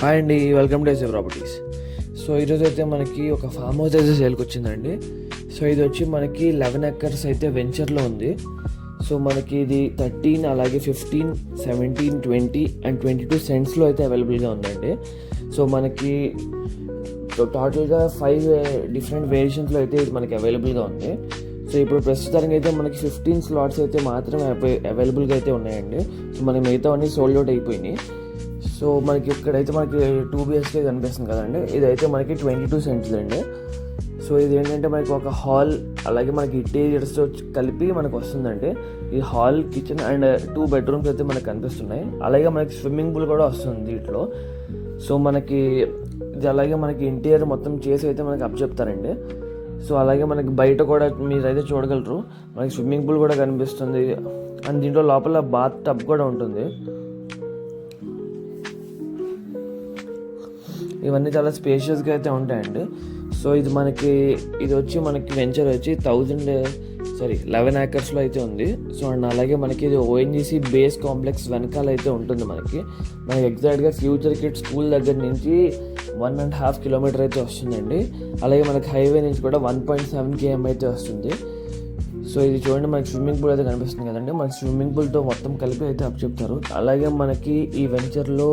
Hi అండి welcome to SA properties. So ఈరోజు అయితే మనకి ఒక ఫామ్ హౌస్ అయితే సేల్కి వచ్చిందండి. సో ఇది వచ్చి మనకి లెవెన్ ఎకర్స్ అయితే వెంచర్లో ఉంది. సో మనకి ఇది థర్టీన్ అలాగే fifteen seventeen twenty and twenty two సెంట్స్లో అయితే అవైలబుల్గా ఉందండి. సో మనకి టోటల్గా ఫైవ్ డిఫరెంట్ వేరియేషన్స్లో అయితే ఇది మనకి అవైలబుల్గా ఉంది. సో ఇప్పుడు ప్రస్తుతానికి అయితే మనకి ఫిఫ్టీన్ స్లాట్స్ అయితే మాత్రమే అవైలబుల్గా అయితే ఉన్నాయండి. సో మనకి మిగతా అన్నీ సోల్డ్ అవుట్ అయిపోయినాయి. సో మనకి ఇక్కడైతే మనకి టూ బిఎస్కే కనిపిస్తుంది కదండి. ఇదైతే మనకి ట్వంటీ టూ సెంట్స్ అండి. సో ఇది ఏంటంటే మనకి ఒక హాల్ అలాగే మనకి ఇంటీరియర్స్తో కలిపి మనకు వస్తుందండి. ఈ hall kitchen and two bedrooms అయితే మనకు కనిపిస్తున్నాయి. అలాగే మనకి స్విమ్మింగ్ పూల్ కూడా వస్తుంది దీంట్లో. సో మనకి ఇది అలాగే మనకి ఇంటీరియర్ మొత్తం చేసి అయితే మనకి అప్ చెప్తారండి. సో అలాగే మనకి బయట కూడా మీరైతే చూడగలరు. మనకి స్విమ్మింగ్ పూల్ కూడా కనిపిస్తుంది. అండ్ దీంట్లో లోపల బాత్ టబ్ కూడా ఉంటుంది. ఇవన్నీ చాలా స్పేషియస్గా అయితే ఉంటాయండి. సో ఇది మనకి ఇది వచ్చి మనకి వెంచర్ వచ్చి థౌజండ్ సారీ లెవెన్ ఏకర్స్లో అయితే ఉంది. సో అండ్ అలాగే మనకి ఇది ఓఎన్జీసీ బేస్ కాంప్లెక్స్ వెనకాల అయితే ఉంటుంది మనకి. మనకి ఎగ్జాక్ట్గా ఫ్యూచర్ కిడ్ స్కూల్ దగ్గర నుంచి వన్ అండ్ హాఫ్ కిలోమీటర్ అయితే వస్తుందండి. అలాగే మనకి హైవే నుంచి కూడా వన్ పాయింట్ సెవెన్ కేఎం అయితే వస్తుంది. సో ఇది చూడండి మనకి స్విమ్మింగ్ పూల్ అయితే కనిపిస్తుంది కదండి. మనకి స్విమ్మింగ్ పూల్తో మొత్తం కలిపి అయితే అప్ చెప్తారు. అలాగే మనకి ఈ వెంచర్లో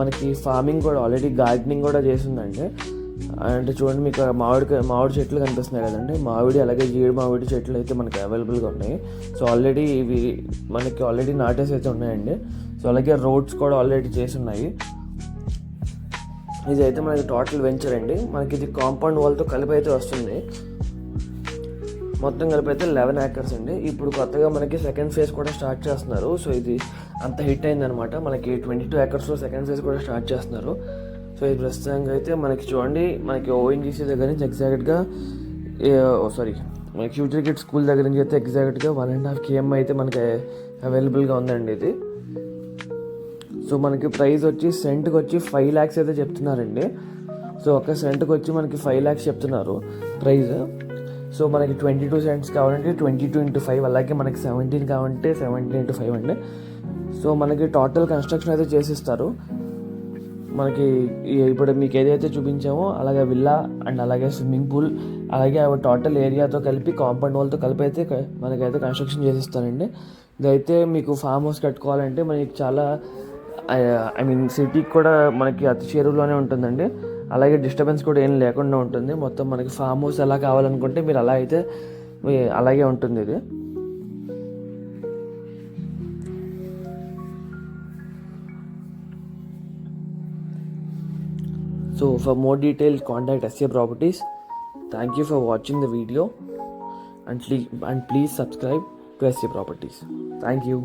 మనకి ఫార్మింగ్ కూడా ఆల్రెడీ గార్డెనింగ్ కూడా చేసిందండి అంటే చూడండి మీకు మామిడి మామిడి చెట్లు కనిపిస్తున్నాయి కదండి. మామిడి అలాగే జీడి మామిడి చెట్లు అయితే మనకి అవైలబుల్గా ఉన్నాయి. సో ఆల్రెడీ ఇవి మనకి ఆల్రెడీ నాటేసి అయితే ఉన్నాయండి. సో అలాగే రోడ్స్ కూడా ఆల్రెడీ చేసి ఉన్నాయి ఇది అయితే మనకి టోటల్ వెంచర్ అండి. మనకి ఇది కాంపౌండ్ వాల్తో కలిపి అయితే వస్తుంది. మొత్తం కలిపి అయితే లెవెన్ యాకర్స్ అండి. ఇప్పుడు కొత్తగా మనకి సెకండ్ ఫేజ్ కూడా స్టార్ట్ చేస్తున్నారు. సో ఇది అంత హిట్ అయిందనమాట మనకి ట్వంటీ టూ ఏకర్స్లో సెకండ్ ఫేజ్ కూడా స్టార్ట్ చేస్తున్నారు. సో ఇది ప్రస్తుతానికి అయితే మనకి చూడండి. మనకి ఓఎన్జీసీ దగ్గర నుంచి ఎగ్జాక్ట్గా సారీ మనకి ఫ్యూచర్ కిడ్ స్కూల్ దగ్గర నుంచి అయితే ఎగ్జాక్ట్గా వన్ అండ్ హాఫ్ కేఎం అయితే మనకి అవైలబుల్గా ఉందండి ఇది. సో మనకి ప్రైస్ వచ్చి సెంట్కి వచ్చి ఫైవ్ ల్యాక్స్ అయితే చెప్తున్నారండి. సో ఒక సెంట్కి వచ్చి మనకి ఫైవ్ ల్యాక్స్ చెప్తున్నారు ప్రైస్ సో మనకి ట్వంటీ టూ సెంట్స్ కావాలంటే ట్వంటీ టూ ఇంటూ ఫైవ్ అలాగే మనకి సెవెంటీన్ కావాలంటే సెవెంటీన్ ఇంటూ ఫైవ్ అండి. సో మనకి టోటల్ కన్స్ట్రక్షన్ అయితే చేసిస్తారు. మనకి ఇప్పుడు మీకు ఏదైతే చూపించామో అలాగే విల్లా అండ్ అలాగే స్విమ్మింగ్ పూల్ అలాగే ఆ టోటల్ ఏరియాతో కలిపి కాంపౌండ్ వాళ్ళతో కలిపి అయితే మనకైతే కన్స్ట్రక్షన్ చేసిస్తానండి ఇదైతే మీకు ఫామ్ హౌస్ కట్టుకోవాలంటే మనకి చాలా ఐ మీన్ సిటీకి కూడా మనకి అతి చేరువలోనే ఉంటుందండి. అలాగే డిస్టర్బెన్స్ కూడా ఏం లేకుండా ఉంటుంది. మొత్తం మనకి ఫామ్ హౌస్ ఎలా కావాలనుకుంటే మీరు అలా అయితే అలాగే ఉంటుంది ఇది. So for more detail contact SA properties thank you for watching the video and please and please subscribe to SA properties thank you